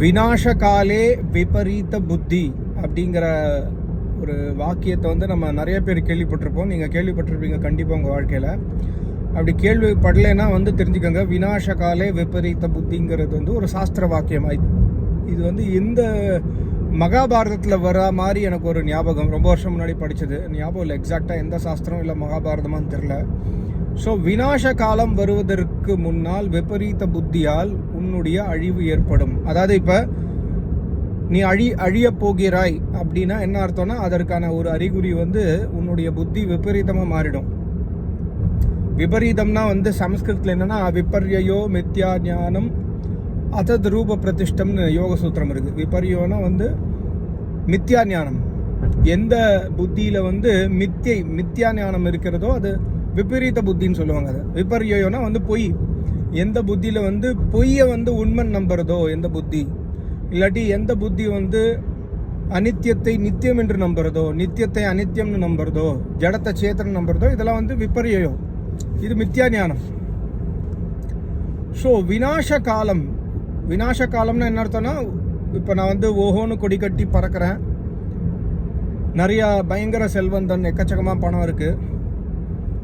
வினாசகாலே விபரீத புத்தி அப்படிங்கிற ஒரு வாக்கியத்தை வந்து நம்ம நிறைய பேர் கேள்விப்பட்டிருப்போம். நீங்கள் கேள்விப்பட்டிருப்பீங்க கண்டிப்பாக உங்கள் வாழ்க்கையில். அப்படி கேள்விப்படலைன்னா வந்து தெரிஞ்சுக்கோங்க. வினாசகாலே விபரீத புத்திங்கிறது வந்து ஒரு சாஸ்திர வாக்கியம். இது வந்து இந்த மகாபாரதத்தில் வர மாதிரி எனக்கு ஒரு ஞாபகம். ரொம்ப வருஷம் முன்னாடி படித்தது ஞாபகம் இல்லை எக்ஸாக்டாக எந்த சாஸ்திரம் இல்லை மகாபாரதமான்னு தெரில ஸோ வினாச காலம் வருவதற்கு முன்னால் விபரீத புத்தியால் உன்னுடைய அழிவு ஏற்படும். அதாவது இப்போ நீ அழி அழிய போகிறாய் அப்படின்னா என்ன அர்த்தம்னா அதற்கான ஒரு அறிகுறி வந்து உன்னுடைய புத்தி விபரீதமாக மாறிடும். விபரீதம்னா வந்து சமஸ்கிருதத்தில் என்னன்னா விபர்யோ மித்யா ஞானம் அதத் ரூப பிரதிஷ்டம்னு யோக சூத்திரம் இருக்கு. விபரியோனா வந்து மித்யா ஞானம். எந்த புத்தியில வந்து மித்தியை மித்யா ஞானம் இருக்கிறதோ அது விபரீத புத்தின்னு சொல்லுவாங்க அதை. விபரியோனா வந்து பொய். எந்த புத்தியில் வந்து பொய்யை வந்து உண்மை நம்புறதோ எந்த புத்தி. இல்லாட்டி எந்த புத்தி வந்து அனித்தியத்தை நித்தியம் என்று நம்புறதோ நித்தியத்தை அனித்தியம்னு நம்புறதோ ஜடத்தை சேத்தன் நம்புறதோ இதெல்லாம் வந்து விபர்யம் இது மித்யா ஞானம். ஸோ வினாச காலம் வினாச காலம்னா என்ன அர்த்தம்னா இப்போ நான் வந்து ஓஹோன்னு கொடி கட்டி பறக்கிறேன். நிறையா பயங்கர செல்வந்தன் எக்கச்சக்கமாக பணம் இருக்குது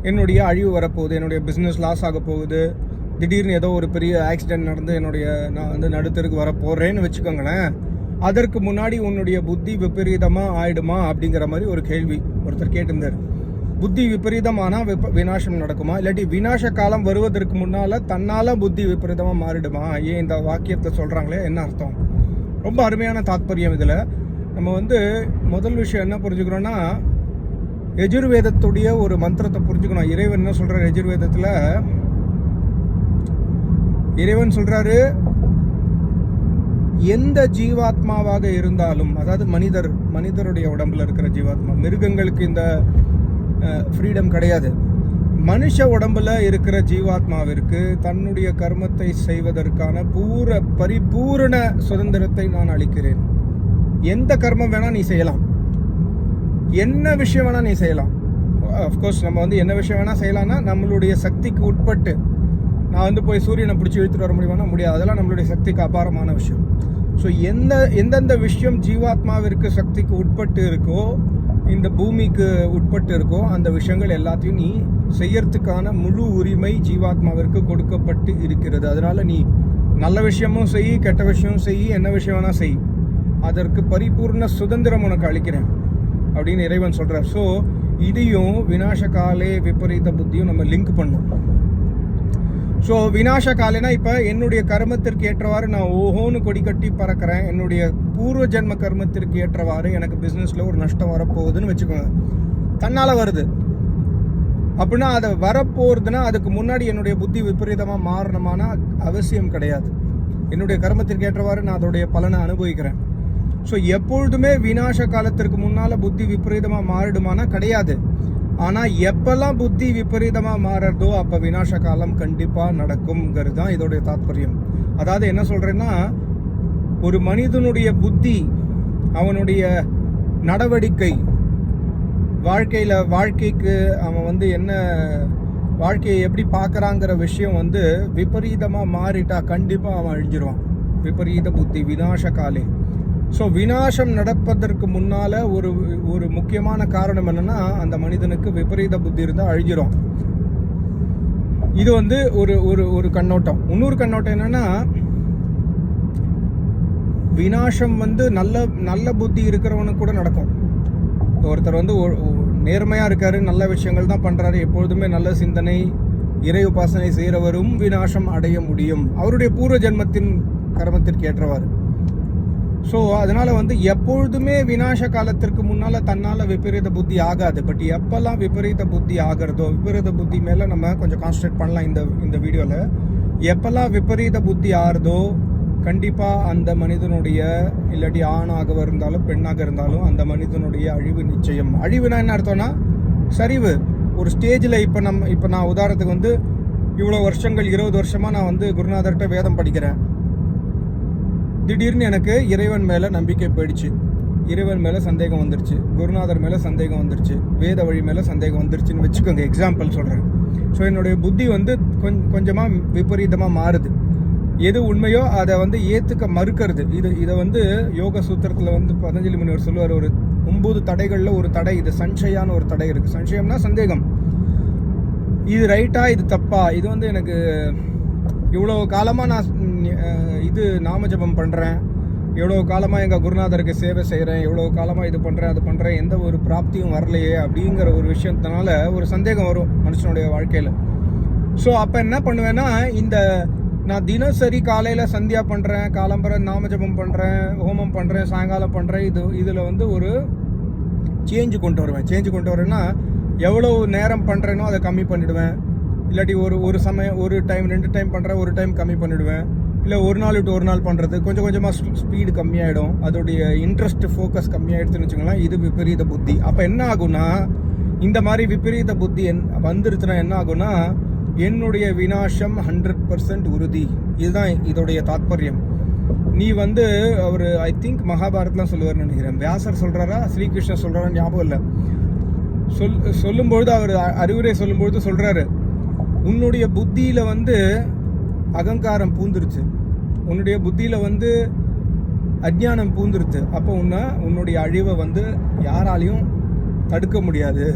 என்னுடைய அழிவு வரப்போகுது என்னுடைய பிஸ்னஸ் லாஸ் ஆக போகுது. திடீர்னு ஏதோ ஒரு பெரிய ஆக்சிடென்ட் நடந்து என்னுடைய நான் வந்து நடுத்தருக்கு வர போகிறேன்னு வச்சுக்கோங்களேன். அதற்கு முன்னாடி உன்னுடைய புத்தி விபரீதமாக ஆயிடுமா அப்படிங்கிற மாதிரி ஒரு கேள்வி ஒருத்தர் கேட்டிருந்தார். புத்தி விபரீதமானால் விப வினாசம் நடக்குமா? இல்லாட்டி வினாச காலம் வருவதற்கு முன்னால் தன்னால் புத்தி விபரீதமாக மாறிடுமா? ஏன் இந்த வாக்கியத்தை சொல்கிறாங்களே என்ன அர்த்தம்? ரொம்ப அருமையான தாத்பரியம் இதில். நம்ம வந்து முதல் விஷயம் என்ன புரிஞ்சுக்கிறோன்னா எஜுர்வேதத்துடைய ஒரு மந்திரத்தை புரிஞ்சுக்கணும். இறைவன் என்ன சொல்றாரு எஜுர்வேதத்துல இறைவன் சொல்றாரு எந்த ஜீவாத்மாவாக இருந்தாலும் அதாவது மனிதர் மனிதருடைய உடம்புல இருக்கிற ஜீவாத்மா மிருகங்களுக்கு இந்த ஃப்ரீடம் கிடையாது. மனுஷ உடம்புல இருக்கிற ஜீவாத்மாவிற்கு தன்னுடைய கர்மத்தை செய்வதற்கான பூர பரிபூரண சுதந்திரத்தை நான் அளிக்கிறேன். எந்த கர்மம் வேணா நீ செய்யலாம். என்ன விஷயம் வேணால் நீ செய்யலாம். அஃப்கோர்ஸ் நம்ம வந்து என்ன விஷயம் வேணால் செய்யலாம்னா நம்மளுடைய சக்திக்கு உட்பட்டு நான் வந்து போய் சூரியனை பிடிச்சி இழுத்துட்டு வர முடியுமானா முடியாது. அதெல்லாம் நம்மளுடைய சக்திக்கு அபாரமான விஷயம். ஸோ எந்த எந்தெந்த விஷயம் ஜீவாத்மாவிற்கு சக்திக்கு உட்பட்டு இருக்கோ இந்த பூமிக்கு உட்பட்டு இருக்கோ அந்த விஷயங்கள் எல்லாத்தையும் நீ செய்யறதுக்கான முழு உரிமை ஜீவாத்மாவிற்கு கொடுக்கப்பட்டு இருக்கிறது. அதனால் நீ நல்ல விஷயமும் செய் கெட்ட விஷயமும் செய் என்ன விஷயம் வேணால் செய். அதற்கு பரிபூர்ண சுதந்திரம் உனக்கு அளிக்கிறேன். அப்படின்னு இறைவன் சொல்கிறார் ஸோ இதையும் வினாச காலே விபரீத புத்தியும் நம்ம லிங்க் பண்ணோம். ஸோ வினாச காலேனா இப்போ என்னுடைய கர்மத்திற்கு ஏற்றவாறு நான் ஓஹோன்னு கொடி கட்டி பறக்கிறேன். என்னுடைய பூர்வ ஜென்ம கர்மத்திற்கு ஏற்றவாறு எனக்கு பிஸ்னஸில் ஒரு நஷ்டம் வரப்போகுதுன்னு வச்சுக்கோங்க. தன்னால் வருது. அப்படின்னா அதை வரப்போகிறதுனா அதுக்கு முன்னாடி என்னுடைய புத்தி விபரீதமாக மாறணுமானா அவசியம் கிடையாது. என்னுடைய கர்மத்திற்கு ஏற்றவாறு நான் அதோடைய பலனை அனுபவிக்கிறேன். ஸோ எப்பொழுதுமே வினாச காலத்திற்கு முன்னால் புத்தி விபரீதமாக மாறிடுமானா கிடையாது. ஆனால் எப்பெல்லாம் புத்தி விபரீதமாக மாறுறதோ அப்போ வினாச காலம் கண்டிப்பாக நடக்கும்ங்கிறது தான் இதோடைய தாத்பரியம். அதாவது என்ன சொல்கிறேன்னா ஒரு மனிதனுடைய புத்தி அவனுடைய நடவடிக்கை வாழ்க்கையில் வாழ்க்கைக்கு அவன் வந்து என்ன வாழ்க்கையை எப்படி பார்க்குறாங்கிற விஷயம் வந்து விபரீதமாக மாறிட்டா கண்டிப்பாக அவன் அழிஞ்சிருவான். விபரீத புத்தி விநாச காலே. ஸோ வினாசம் நடப்பதற்கு முன்னால் ஒரு ஒரு முக்கியமான காரணம் என்னென்னா அந்த மனிதனுக்கு விபரீத புத்தி இருந்தால் அழிஞ்சிரும். இது வந்து ஒரு ஒரு ஒரு கண்ணோட்டம். இன்னொரு கண்ணோட்டம் என்னென்னா வினாசம் வந்து நல்ல நல்ல புத்தி இருக்கிறவனுக்கு கூட நடக்கும். ஒருத்தர் வந்து நேர்மையாக இருக்கார் இருக்காரு நல்ல விஷயங்கள் தான் பண்ணுறாரு எப்பொழுதுமே நல்ல சிந்தனை இறை உபாசனை செய்கிறவரும் வினாசம் அடைய முடியும். அவருடைய பூர்வ ஜென்மத்தின் கர்மத்திற்கு ஏற்றவாறு. ஸோ அதனால வந்து எப்பொழுதுமே வினாச காலத்திற்கு முன்னால் தன்னால் விபரீத புத்தி ஆகாது. பட் எப்போல்லாம் விபரீத புத்தி ஆகிறதோ விபரீத புத்தி மேலே நம்ம கொஞ்சம் கான்சன்ட்ரேட் பண்ணலாம் இந்த இந்த வீடியோவில் எப்போல்லாம் விபரீத புத்தி ஆறுதோ கண்டிப்பாக அந்த மனிதனுடைய இல்லாட்டி ஆணாக இருந்தாலும் பெண்ணாக இருந்தாலும் அந்த மனிதனுடைய அழிவு நிச்சயம். அழிவுனா என்ன அர்த்தம்னா சரிவு. ஒரு ஸ்டேஜில் இப்போ நம்ம இப்போ நான் உதாரணத்துக்கு வந்து இவ்வளோ வருஷங்கள் இருபது வருஷமாக நான் வந்து குருநாதர்கிட்ட வேதம் படிக்கிறேன். திடீர்னு எனக்கு இறைவன் மேலே நம்பிக்கை போயிடுச்சு. இறைவன் மேலே சந்தேகம் வந்துருச்சு. குருநாதர் மேலே சந்தேகம் வந்துருச்சு. வேத வழி மேலே சந்தேகம் வந்துருச்சுன்னு வச்சுக்கோங்க. எக்ஸாம்பிள் சொல்கிறேன் ஸோ என்னுடைய புத்தி வந்து கொஞ்ச கொஞ்சமாக விபரீதமாக மாறுது. எது உண்மையோ அதை வந்து ஏற்றுக்க மறுக்கிறது. இது இதை வந்து யோக சூத்திரத்தில் வந்து பதஞ்சலி முனிவர் சொல்லுவார். ஒரு ஒன்பது தடைகளில் ஒரு தடை. இது சஞ்சயான்னு ஒரு தடை இருக்குது சஞ்சயம்னா சந்தேகம். இது ரைட்டா இது தப்பா? இது வந்து எனக்கு இவ்வளோ காலமாக நான் இது நாம ஜபம் பண்ணுறேன் எவ்வளோ காலமாக எங்கள் குருநாதருக்கு சேவை செய்கிறேன் எவ்வளோ காலமாக இது பண்ணுறேன் அது பண்ணுறேன் எந்த ஒரு பிராப்தியும் வரலையே அப்படிங்கிற ஒரு விஷயத்தினால ஒரு சந்தேகம் வரும் மனுஷனுடைய வாழ்க்கையில். ஸோ அப்போ என்ன பண்ணுவேன்னா இந்த நான் தினசரி காலையில் சந்தியா பண்ணுறேன் காலம்பரம் நாமஜபம் பண்ணுறேன் ஹோமம் பண்ணுறேன் சாயங்காலம் பண்ணுறேன் இது இதில் வந்து ஒரு சேஞ்சு கொண்டு வருவேன். சேஞ்சு கொண்டு வரேன்னா எவ்வளோ நேரம் பண்ணுறேனோ அதை கம்மி பண்ணிவிடுவேன் இல்லாட்டி ஒரு ஒரு சமயம் ஒரு டைம் ரெண்டு டைம் பண்ணுறேன் ஒரு டைம் கம்மி பண்ணிவிடுவேன் இல்லை ஒரு நாள் விட்டு ஒரு நாள் பண்ணுறது கொஞ்சம் கொஞ்சமாக ஸ்பீடு கம்மியாயிடும். அதோடைய இன்ட்ரெஸ்ட் ஃபோக்கஸ் கம்மியாயிடுச்சுன்னு வச்சுக்கோங்களேன் இது விபரீத புத்தி. அப்போ என்ன ஆகும்னா இந்த மாதிரி விபரீத புத்தி என் வந்துருச்சுன்னா என்ன ஆகும்னா என்னுடைய வினாசம் ஹண்ட்ரட் பர்சன்ட் உறுதி. இதுதான் இதோடைய தாத்பரியம். நீ வந்து அவர் ஐ திங்க் மகாபாரத்லாம் சொல்லுவார்னு நினைக்கிறேன். வியாசர் சொல்கிறாரா ஸ்ரீகிருஷ்ணர் சொல்கிறாரா ஞாபகம் இல்லை. சொல் சொல்லும்பொழுது அவர் அறிவுரை சொல்லும்பொழுது சொல்கிறாரு உன்னுடைய புத்தியில் வந்து அகங்காரம் பூந்துருச்சு. உன்னுடைய புத்தியில் வந்து அஜ்ஞானம் பூந்துருச்சு. அப்போ உன்னை உன்னுடைய அழிவை வந்து யாராலையும் தடுக்க முடியாது.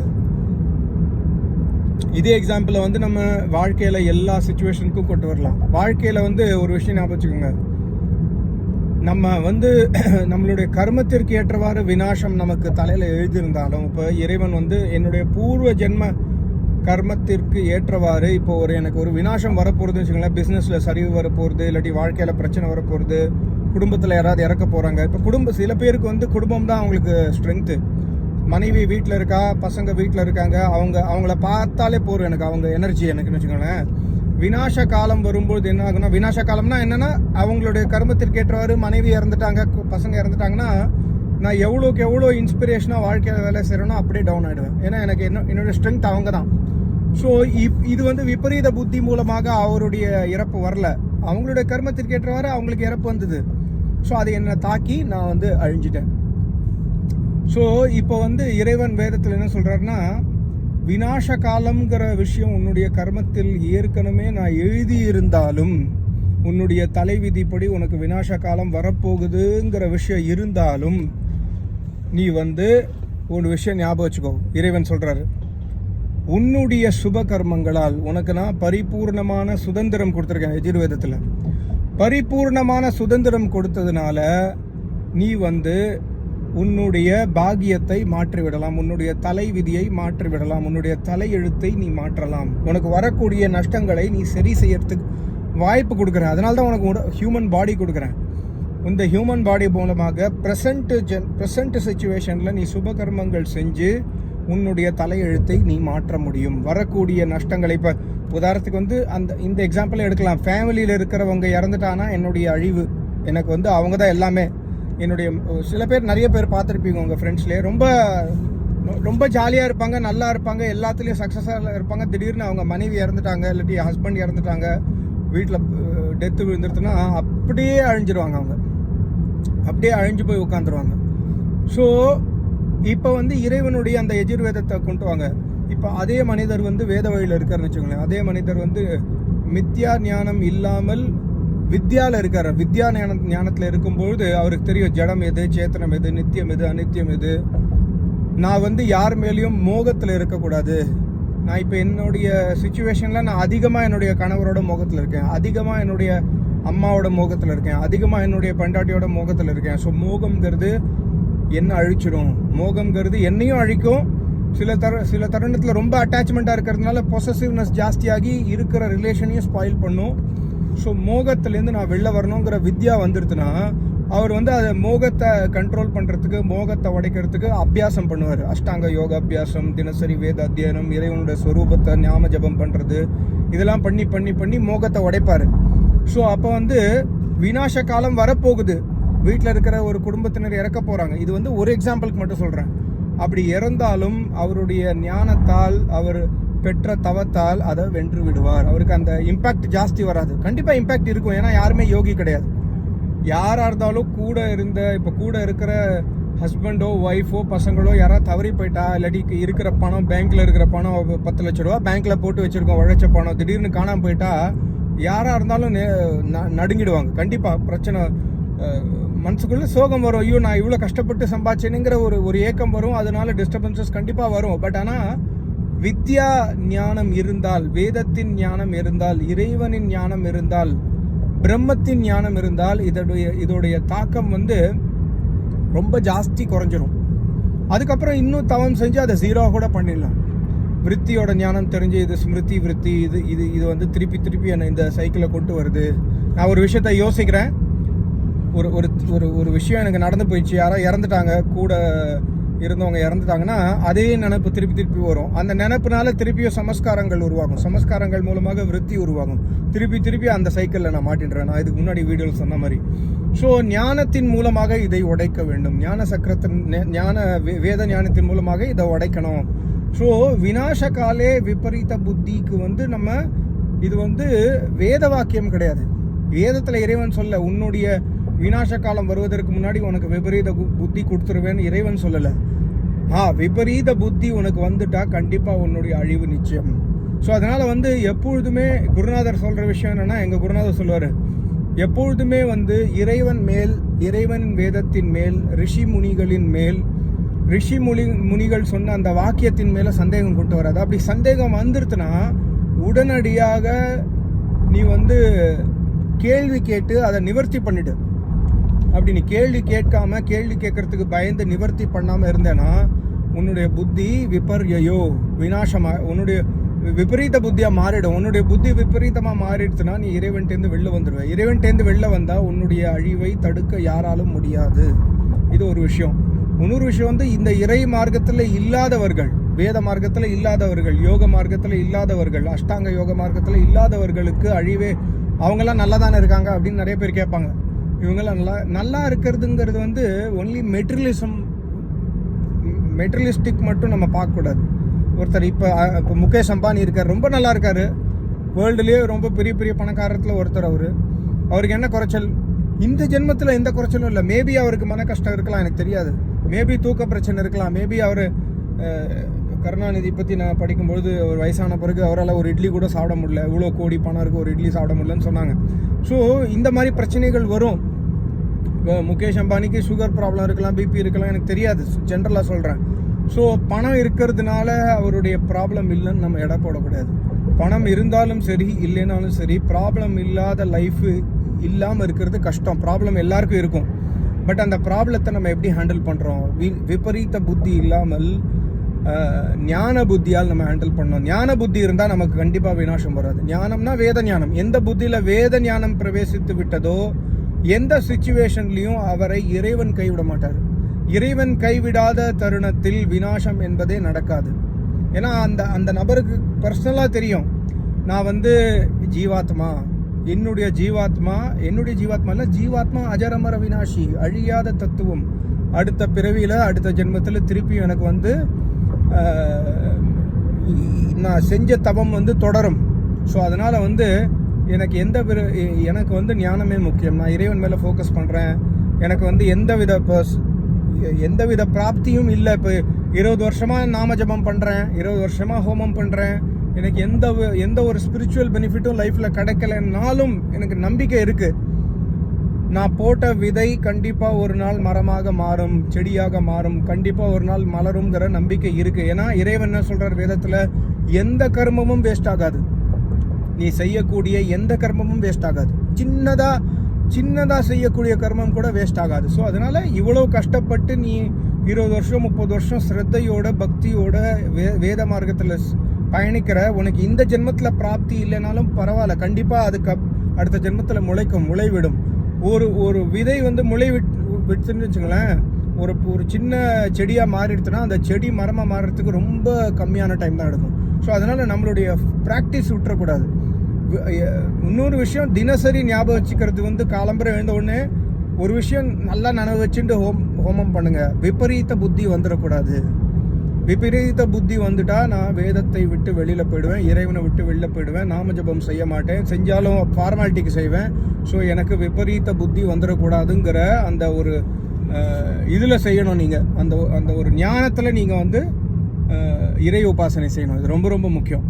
இதே எக்ஸாம்பிளை வந்து நம்ம வாழ்க்கையில் எல்லா சுச்சுவேஷனுக்கும் கொண்டு வரலாம். வாழ்க்கையில் வந்து ஒரு விஷயம் ஞாபகம் வச்சுக்கோங்க. நம்ம வந்து நம்மளுடைய கர்மத்திற்கு ஏற்றவாறு வினாசம் நமக்கு தலையில் எழுதியிருந்தாலும் இப்போ இறைவன் வந்து என்னுடைய பூர்வ ஜென்ம கர்மத்திற்கு ஏற்றவாறு இப்போ ஒரு எனக்கு ஒரு வினாசம் வரப்போகுதுன்னு வச்சுக்கோங்களேன். பிஸ்னஸில் சரிவு வரப்போகுது இல்லாட்டி வாழ்க்கையில் பிரச்சனை வரப்போகுது குடும்பத்தில் யாராவது இறக்க போகிறாங்க இப்போ குடும்ப சில பேருக்கு வந்து குடும்பம் தான் அவங்களுக்கு ஸ்ட்ரென்த்து மனைவி வீட்டில் இருக்கா பசங்க வீட்டில் இருக்காங்க அவங்க அவங்கள பார்த்தாலே போகிறோம் எனக்கு அவங்க எனர்ஜி எனக்குன்னு வச்சுக்கோங்களேன். வினாச காலம் வரும்போது என்ன ஆகுனா வினாச காலம்னா என்னென்னா அவங்களுடைய கர்மத்திற்கு ஏற்றவாறு மனைவி இறந்துட்டாங்க கு- பசங்க இறந்துட்டாங்கன்னா நான் எவ்வளோக்கு எவ்வளோ இன்ஸ்பிரேஷனாக வாழ்க்கையில் வேலை செய்கிறேனோ அப்படியே டவுன் ஆகிடுவேன் ஏன்னா எனக்கு என்ன என்னோடய ஸ்ட்ரென்த் அவங்க தான் ஸோ இப் இது வந்து விபரீத புத்தி மூலமாக அவருடைய இறப்பு வரல. அவங்களுடைய கர்மத்திற்கு ஏற்றவாறு அவங்களுக்கு இறப்பு வந்தது. ஸோ அது என்னை தாக்கி நான் வந்து அழிஞ்சிட்டேன். ஸோ இப்போ வந்து இறைவன் வேதத்தில் என்ன சொல்கிறாருன்னா வினாச காலம்ங்கிற விஷயம் உன்னுடைய கர்மத்தில் ஏற்கனவே நான் எழுதியிருந்தாலும் உன்னுடைய தலைவிதிப்படி உனக்கு வினாச காலம் வரப்போகுதுங்கிற விஷயம் இருந்தாலும் நீ வந்து ஒரு விஷயம் ஞாபகம் வச்சுக்கோ. இறைவன் சொல்கிறாரு உன்னுடைய சுப கர்மங்களால் உனக்கு நான் பரிபூர்ணமான சுதந்திரம் கொடுத்துருக்கேன். எஜுர்வேதத்தில் பரிபூர்ணமான சுதந்திரம் கொடுத்ததுனால நீ வந்து உன்னுடைய பாகியத்தை மாற்றிவிடலாம் உன்னுடைய தலை விதியை மாற்றிவிடலாம் உன்னுடைய தலையெழுத்தை நீ மாற்றலாம். உனக்கு வரக்கூடிய நஷ்டங்களை நீ சரி செய்யறதுக்கு வாய்ப்பு கொடுக்குறேன். அதனால தான் உனக்கு ஹியூமன் பாடி கொடுக்குறேன். இந்த ஹியூமன் பாடி மூலமாக ப்ரெசண்ட்டு ஜென் ப்ரெசண்ட் சுச்சுவேஷனில் நீ சுபகர்மங்கள் செஞ்சு உன்னுடைய தலையெழுத்தை நீ மாற்ற முடியும். வரக்கூடிய நஷ்டங்களை இப்போ உதாரணத்துக்கு வந்து அந்த இந்த எக்ஸாம்பிளை எடுக்கலாம். ஃபேமிலியில் இருக்கிறவங்க இறந்துட்டானா என்னுடைய அழிவு. எனக்கு வந்து அவங்க தான் எல்லாமே. என்னுடைய சில பேர் நிறைய பேர் பார்த்துருப்பீங்க உங்கள் ஃப்ரெண்ட்ஸ்லேயே ரொம்ப ரொம்ப ஜாலியாக இருப்பாங்க நல்லா இருப்பாங்க எல்லாத்துலேயும் சக்ஸஸாக இருப்பாங்க. திடீர்னு அவங்க மனைவி இறந்துட்டாங்க இல்லாட்டி ஹஸ்பண்ட் இறந்துட்டாங்க வீட்டில் டெத்து விழுந்துருதுன்னா அப்படியே அழிஞ்சிருவாங்க அவங்க. அப்படியே அழிஞ்சு போய் உட்காந்துருவாங்க. ஸோ இப்போ வந்து இறைவனுடைய அந்த எஜிர்வேதத்தை கொண்டு வாங்க. இப்போ அதே மனிதர் வந்து வேத வழியில் இருக்காருன்னு வச்சுக்கோங்களேன். அதே மனிதர் வந்து மித்யா ஞானம் இல்லாமல் வித்யாவில் இருக்கார். வித்யா ஞான ஞானத்தில் இருக்கும்பொழுது அவருக்கு தெரியும் ஜடம் எது சேத்தனம் எது நித்தியம் எது அநித்தியம் எது. நான் வந்து யார் மேலேயும் மோகத்தில் இருக்கக்கூடாது. நான் இப்போ என்னுடைய சுச்சுவேஷனில் நான் அதிகமாக என்னுடைய கணவரோட மோகத்தில் இருக்கேன். அதிகமாக என்னுடைய அம்மாவோட மோகத்தில் இருக்கேன். அதிகமாக என்னுடைய பண்டாட்டியோட மோகத்தில் இருக்கேன். ஸோ மோகம்ங்கிறது என்ன அழிச்சிடும் மோகம்ங்கிறது என்னையும் அழிக்கும். சில தர சில தருணத்தில் ரொம்ப அட்டாச்மெண்ட்டாக இருக்கிறதுனால பொசசிவ்னஸ் ஜாஸ்தியாகி இருக்கிற ரிலேஷனையும் ஸ்பாயில் பண்ணும். ஸோ மோகத்துலேருந்து நான் வெளில வரணுங்கிற வித்யா வந்துடுதுன்னா அவர் வந்து அதை மோகத்தை கண்ட்ரோல் பண்ணுறதுக்கு மோகத்தை உடைக்கிறதுக்கு அபியாசம் பண்ணுவார். அஷ்டாங்க யோக அபியாசம் தினசரி வேத அத்தியனம் இறைவனுடைய ஸ்வரூபத்தை ஞாபக ஜபம் பண்ணுறது இதெல்லாம் பண்ணி பண்ணி பண்ணி மோகத்தை உடைப்பார். ஸோ அப்போ வந்து வினாச காலம் வரப்போகுது. வீட்டில் இருக்கிற ஒரு குடும்பத்தினர் இறக்க போகிறாங்க இது வந்து ஒரு எக்ஸாம்பிளுக்கு மட்டும் சொல்கிறேன் அப்படி இறந்தாலும் அவருடைய ஞானத்தால் அவர் பெற்ற தவத்தால் அதை வென்று விடுவார். அவருக்கு அந்த இம்பாக்ட் ஜாஸ்தி வராது. கண்டிப்பாக இம்பாக்ட் இருக்கும். ஏன்னா யாருமே யோகி கிடையாது. யாராக இருந்தாலும் கூட இருந்த இப்போ கூட இருக்கிற ஹஸ்பண்டோ ஒய்ஃபோ பசங்களோ யாராவது தவறி போயிட்டா இல்லாட்டி இருக்கிற பணம் பேங்க்கில் இருக்கிற பணம் பத்து லட்ச ரூபா பேங்க்கில் போட்டு வச்சுருக்கோம் உழைச்ச பணம் திடீர்னு காணாமல் போயிட்டா யாராக இருந்தாலும் நே- ந- நடுங்கிடுவாங்க. கண்டிப்பாக பிரச்சனை மனசுக்குள்ளே சோகம் வரும். ஐயோ நான் இவ்வளோ கஷ்டப்பட்டு சம்பாதிச்சேனுங்கிற ஒரு ஒரு ஏக்கம் வரும். அதனால டிஸ்டர்பன்சஸ் கண்டிப்பாக வரும். பட் ஆனால் வித்யா ஞானம் இருந்தால் வேதத்தின் ஞானம் இருந்தால் இறைவனின் ஞானம் இருந்தால் பிரம்மத்தின் ஞானம் இருந்தால் இதோடைய இதோடைய தாக்கம் வந்து ரொம்ப ஜாஸ்தி குறைஞ்சிரும். அதுக்கப்புறம் இன்னும் தவம் செஞ்சு அதை ஜீரோ கூட பண்ணிடலாம். விருத்தியோட ஞானம் தெரிஞ்சு இது ஸ்மிருதி விருத்தி இது இது இது வந்து திருப்பி திருப்பி என்னை இந்த சைக்கிளை கொண்டு வருது. நான் ஒரு விஷயத்த யோசிக்கிறேன். ஒரு ஒரு ஒரு ஒரு விஷயம் எனக்கு நடந்து போயிடுச்சு. யாரோ இறந்துட்டாங்க கூட இருந்தவங்க இறந்துட்டாங்கன்னா அதே நினப்பு திருப்பி திருப்பி வரும். அந்த நினப்புனால திருப்பியும் சமஸ்காரங்கள் உருவாகும். சமஸ்காரங்கள் மூலமாக விருத்தி உருவாகும். திருப்பி திருப்பி அந்த சைக்கிளில் நான் மாட்டின்றேன். நான் இதுக்கு முன்னாடி வீடியோவில் சொன்ன மாதிரி. ஸோ ஞானத்தின் மூலமாக இதை உடைக்க வேண்டும். ஞான சக்கரத்தின் ஞான வேத ஞானத்தின் மூலமாக இதை உடைக்கணும். ஸோ வினாச காலே விபரீத புத்திக்கு வந்து நம்ம இது வந்து வேத வாக்கியம் கிடையாது. வேதத்தில் இறைவன் சொல்ல உன்னுடைய வினாச காலம் வருவதற்கு முன்னாடி உனக்கு விபரீத புத்தி கொடுத்துருவேன்னு இறைவன் சொல்லலை. ஆ விபரீத புத்தி உனக்கு வந்துட்டா கண்டிப்பாக உன்னுடைய அழிவு நிச்சயம். ஸோ அதனால் வந்து எப்பொழுதுமே குருநாதர் சொல்கிற விஷயம் என்னென்னா எங்கள் குருநாதர் சொல்லுவார் எப்பொழுதுமே வந்து இறைவன் மேல் இறைவனின் வேதத்தின் மேல் ரிஷி முனிகளின் மேல் ரிஷி முனி முனிகள் சொன்ன அந்த வாக்கியத்தின் மேலே சந்தேகம் கொண்டு வராது. அப்படி சந்தேகம் வந்துருச்சுன்னா உடனடியாக நீ வந்து கேள்வி கேட்டு அதை நிவர்த்தி பண்ணிடு. அப்படி நீ கேள்வி கேட்காம கேள்வி கேட்கறதுக்கு பயந்து நிவர்த்தி பண்ணாமல் இருந்தேன்னா உன்னுடைய புத்தி விபர்யோ வினாசமாக உன்னுடைய விபரீத புத்தியாக மாறிடும். உன்னுடைய புத்தி விபரீதமாக மாறிடுச்சுன்னா நீ இறைவன்டேருந்து வெளில வந்துடுவேன் இறைவன்ட்டேருந்து வெளில வந்தால் உன்னுடைய அழிவை தடுக்க யாராலும் முடியாது. இது ஒரு விஷயம். இன்னொரு விஷயம் வந்து இந்த இறை மார்க்கத்தில் இல்லாதவர்கள் வேத மார்க்கத்தில் இல்லாதவர்கள் யோக மார்க்கத்தில் இல்லாதவர்கள் அஷ்டாங்க யோக மார்க்கத்தில் இல்லாதவர்களுக்கு அழிவே அவங்கெல்லாம் நல்லா தானே இருக்காங்க அப்படின்னு நிறைய பேர் கேட்பாங்க. இவங்கெல்லாம் நல்லா நல்லா இருக்கிறதுங்கிறது வந்து ஒன்லி மெட்டீரியலிசம் மெட்டீரியலிஸ்டிக் மட்டும் நம்ம பார்க்கக்கூடாது. ஒருத்தர் இப்போ இப்போ முகேஷ் அம்பானி இருக்கார் ரொம்ப நல்லா இருக்கார். வேர்ல்டுலேயே ரொம்ப பெரிய பெரிய பணக்காரத்தில் ஒருத்தர் அவர். அவருக்கு என்ன குறைச்சல்? இந்த ஜென்மத்தில் எந்த குறைச்சலும் இல்லை. மேபி அவருக்கு மன கஷ்டம் இருக்கலாம் எனக்கு தெரியாது. மேபி தூக்க பிரச்சனை இருக்கலாம். மேபி அவர் கருணாநிதி பற்றி நான் படிக்கும்பொழுது ஒரு வயசான பிறகு அவரால் ஒரு இட்லி கூட சாப்பிட முடியல. இவ்வளோ கோடி பணம் இருக்குது ஒரு இட்லி சாப்பிட முடியலன்னு சொன்னாங்க. ஸோ இந்த மாதிரி பிரச்சனைகள் வரும். இப்போ முகேஷ் அம்பானிக்கு சுகர் ப்ராப்ளம் இருக்கலாம் பிபி இருக்கலாம் எனக்கு தெரியாது. ஜென்ரலாக சொல்கிறேன் ஸோ பணம் இருக்கிறதுனால அவருடைய ப்ராப்ளம் இல்லைன்னு நம்ம எடை போடக்கூடாது. பணம் இருந்தாலும் சரி இல்லைனாலும் சரி ப்ராப்ளம் இல்லாத லைஃபு இல்லாமல் இருக்கிறது கஷ்டம். ப்ராப்ளம் எல்லாருக்கும் இருக்கும். பட் அந்த ப்ராப்ளத்தை நம்ம எப்படி ஹேண்டில் பண்ணுறோம் வி விபரீத புத்தி இல்லாமல் ஞான புத்தியால் நம்ம ஹேண்டில் பண்ணோம். ஞான புத்தி இருந்தால் நமக்கு கண்டிப்பாக வினாசம் வராது. ஞானம்னா வேத ஞானம். எந்த புத்தியில் வேத ஞானம் பிரவேசித்து விட்டதோ எந்த சுச்சுவேஷன்லையும் அவரை இறைவன் கைவிட மாட்டார். இறைவன் கைவிடாத தருணத்தில் வினாசம் என்பதே நடக்காது. ஏன்னா அந்த அந்த நபருக்கு பர்சனலாக தெரியும். நான் வந்து ஜீவாத்மா என்னுடைய ஜீவாத்மா என்னுடைய ஜீவாத்மா இல்லை ஜீவாத்மா அஜரமர வினாஷி அழியாத தத்துவம். அடுத்த பிறவியில் அடுத்த ஜென்மத்தில் திருப்பி எனக்கு வந்து நான் செஞ்ச தவம் வந்து தொடரும். ஸோ அதனால் வந்து எனக்கு எந்த எனக்கு வந்து ஞானமே முக்கியம். நான் இறைவன் மேலே ஃபோக்கஸ் பண்ணுறேன் எனக்கு வந்து எந்த வித எந்த வித பிராப்தியும் இல்லை. இப்போ இருபது வருஷமாக நாம ஜபம் பண்ணுறேன் இருபது வருஷமாக ஹோமம் பண்ணுறேன் எனக்கு எந்த எந்த ஒரு ஸ்பிரிச்சுவல் பெனிஃபிட்டும் லைஃப்பில் கிடைக்கலனாலும் எனக்கு நம்பிக்கை இருக்குது நான் போட்ட விதை கண்டிப்பாக ஒரு நாள் மரமாக மாறும் செடியாக மாறும். கண்டிப்பாக ஒரு நாள் மலருங்கிற நம்பிக்கை இருக்குது ஏன்னா இறைவன் என்ன சொல்கிறார் வேதத்தில்? எந்த கர்மமும் வேஸ்ட் ஆகாது. நீ செய்யக்கூடிய எந்த கர்மமும் வேஸ்ட் ஆகாது. சின்னதாக சின்னதாக செய்யக்கூடிய கர்மம் கூட வேஸ்ட் ஆகாது. ஸோ அதனால் இவ்வளோ கஷ்டப்பட்டு நீ இருபது வருஷம் முப்பது வருஷம் ஸ்ரத்தையோட பக்தியோட வே வேத மார்க்கத்தில் பயணிக்கிற உனக்கு இந்த ஜென்மத்தில் பிராப்தி இல்லைனாலும் பரவாயில்ல. கண்டிப்பாக அதுக்கு அடுத்த ஜென்மத்தில் முளைக்கும் முளைவிடும். ஒரு ஒரு விதை வந்து முளை விட் விட்டுன்னு வச்சுங்களேன் ஒரு ஒரு சின்ன செடியாக மாறிடுச்சுன்னா அந்த செடி மரமாக மாறுறதுக்கு ரொம்ப கம்மியான டைம் தான் எடுக்கும். ஸோ அதனால் நம்மளுடைய ப்ராக்டிஸ் விட்டுறக்கூடாது. இன்னொரு விஷயம் தினசரி ஞாபகம் வச்சுக்கிறது வந்து காலம்பரம் எழுந்த உடனே ஒரு விஷயம் நல்லா நனவு வச்சுட்டு ஹோம் ஹோமம் பண்ணுங்கள் விபரீத புத்தி வந்துடக்கூடாது. விபரீத புத்தி வந்துட்டா நான் வேதத்தை விட்டு வெளியில் போயிடுவேன் இறைவனை விட்டு வெளியில் போயிடுவேன் நாம ஜெபம் செய்ய மாட்டேன் செஞ்சாலும் ஃபார்மாலிட்டிக்கு செய்வேன். ஸோ எனக்கு விபரீத புத்தி வந்துடக்கூடாதுங்கிற அந்த ஒரு இதில் செய்யணும் நீங்கள் அந்த அந்த ஒரு ஞானத்தில் நீங்கள் வந்து இறை உபாசனை செய்யணும். இது ரொம்ப ரொம்ப முக்கியம்.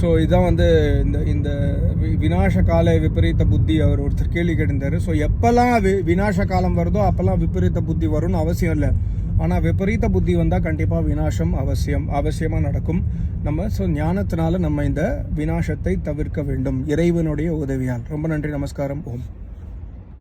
ஸோ இதுதான் வந்து இந்த இந்த வி- கால விபரீத புத்தி அவர் ஒருத்தர் கேள்வி கேட்டிருந்தார். ஸோ எப்போல்லாம் வி வினாச காலம் வருதோ அப்போல்லாம் விபரீத புத்தி வரும்னு அவசியம் இல்லை. ஆனால் விபரீத புத்தி வந்தால் கண்டிப்பாக விநாசம் அவசியம் அவசியமாக நடக்கும். நம்ம ஸோ ஞானத்தினால நம்ம இந்த விநாசத்தை தவிர்க்க வேண்டும். இறைவனுடைய உதவியால். ரொம்ப நன்றி நமஸ்காரம். ஓம்.